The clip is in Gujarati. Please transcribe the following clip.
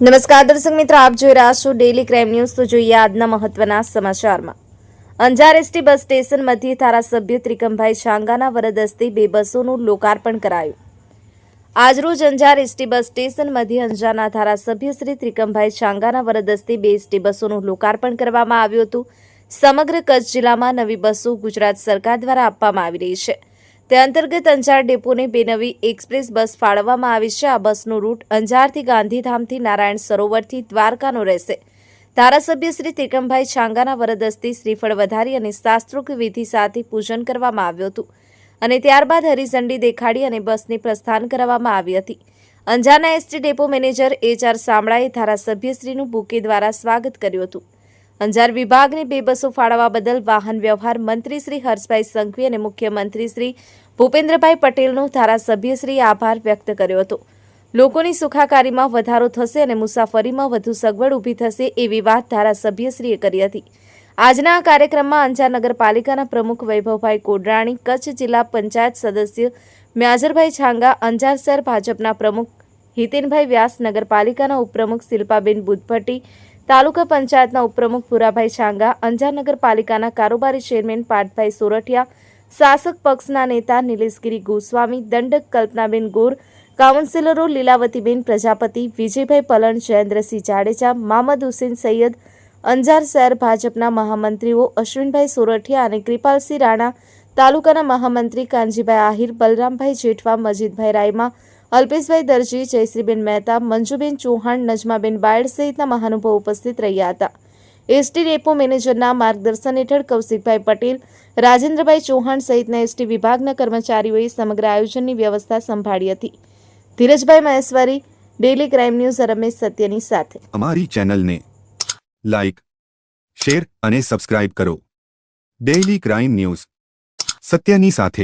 નમસ્કાર દર્શક મિત્રો, આપ જોઈ રહ્યા છો ડેલી ક્રાઇમ ન્યૂઝ તો જોઈએ આજના મહત્વના સમાચારમાં. અંજાર એસટી બસ સ્ટેશન મધ્યે ધારાસભ્ય ત્રિકમભાઈ શાંગાના વરદ હસ્તે બે બસોનું લોકાર્પણ કરાયું. આજરોજ અંજાર એસટી બસ સ્ટેશન મધ્યે અંજારના ધારાસભ્ય શ્રી ત્રિકમભાઈ શાંગાના વરદ હસ્તે બે એસટી બસોનું લોકાર્પણ કરવામાં આવ્યું હતું. સમગ્ર કચ્છ જિલ્લામાં નવી બસો ગુજરાત સરકાર દ્વારા આપવામાં આવી રહી છે. તે અંતર્ગત અંજાર ડેપોને બે નવી એક્સપ્રેસ બસ ફાળવવામાં આવી છે. આ બસનું રૂટ અંજારથી ગાંધીધામથી નારાયણ સરોવરથી દ્વારકાનો રહેશે. ધારાસભ્ય શ્રી ત્રિકમભાઈ છાંગાના વરદસ્તી શ્રીફળ વધારી અને શાસ્ત્રોક્ત વિધિ સાથે પૂજન કરવામાં આવ્યું હતું અને ત્યારબાદ હરિઝંડી દેખાડી અને બસને પ્રસ્થાન કરાવવામાં આવી હતી. અંજારના ST depot manager H R સામળાએ ધારાસભ્યશ્રીનું બુકે દ્વારા સ્વાગત કર્યું હતું. અંજાર વિભાગને બે બસો ફાળવવા બદલ વાહન વ્યવહાર મંત્રી શ્રી હર્ષભાઈ સંઘવી અને મુખ્યમંત્રી શ્રી ભૂપેન્દ્રભાઈ પટેલનો ધારાસભ્યશ્રીએ આભાર વ્યક્ત કર્યો હતો. લોકોની સુખાકારીમાં વધારો થશે અને મુસાફરીમાં વધુ સગવડ ઊભી થશે એવી વાત ધારાસભ્યશ્રીએ કરી હતી. આજના આ કાર્યક્રમમાં અંજાર નગરપાલિકાના પ્રમુખ વૈભવભાઈ કોડરાણી, કચ્છ જિલ્લા પંચાયત સદસ્ય મ્યાજરભાઈ છાંગા, અંજાર શહેર ભાજપના પ્રમુખ હિતેનભાઈ વ્યાસ, નગરપાલિકાના ઉપપ્રમુખ શિલ્પાબેન બુદ્ધભટ્ટી તાલુકા પંચાયતના ઉપપ્રમુખ પુરાભાઈ છાંગા, અંજાર નગરપાલિકાના કારોબારી ચેરમેન પાટભાઈ સોરઠિયા, શાસક પક્ષના નેતા નિલેશગીરી ગોસ્વામી, દંડક કલ્પનાબેન ગોર, કાઉન્સિલરો લીલાવતીબેન પ્રજાપતિ, વિજયભાઈ પલણ, જયેન્દ્રસિંહ જાડેજા, મામદ હુસેન સૈયદ, અંજાર શહેર ભાજપના મહામંત્રીઓ અશ્વિનભાઈ સોરઠિયા અને કૃપાલસિંહ રાણા, તાલુકાના મહામંત્રી કાનજીભાઈ આહિર, બલરામભાઈ જેઠવા, મજીદભાઈ રાયમા અલ્પેશભાઈ દરજી, જયશ્રીબેન મહેતા, મંજુબેન ચૌહાણ, નજમાબેન બાયડ સહિતના મહાનુભાવો ઉપસ્થિત રહ્યા હતા. એસટી ડેપો મેનેજરના માર્ગદર્શન હેઠળ કૌશિકભાઈ પટેલ, રાજેન્દ્રભાઈ ચૌહાણ સહિતના એસટી વિભાગના કર્મચારીઓએ સમગ્ર આયોજનની વ્યવસ્થા સંભાળી હતી. Dhirajbhai Maheshwari daily crime news Ramesh સત્યની સાથે. અમારી ચેનલને લાઈક, શેર અને સબસ્ક્રાઇબ કરો. ડેઇલી ક્રાઇમ ન્યૂઝ સત્યની સાથે.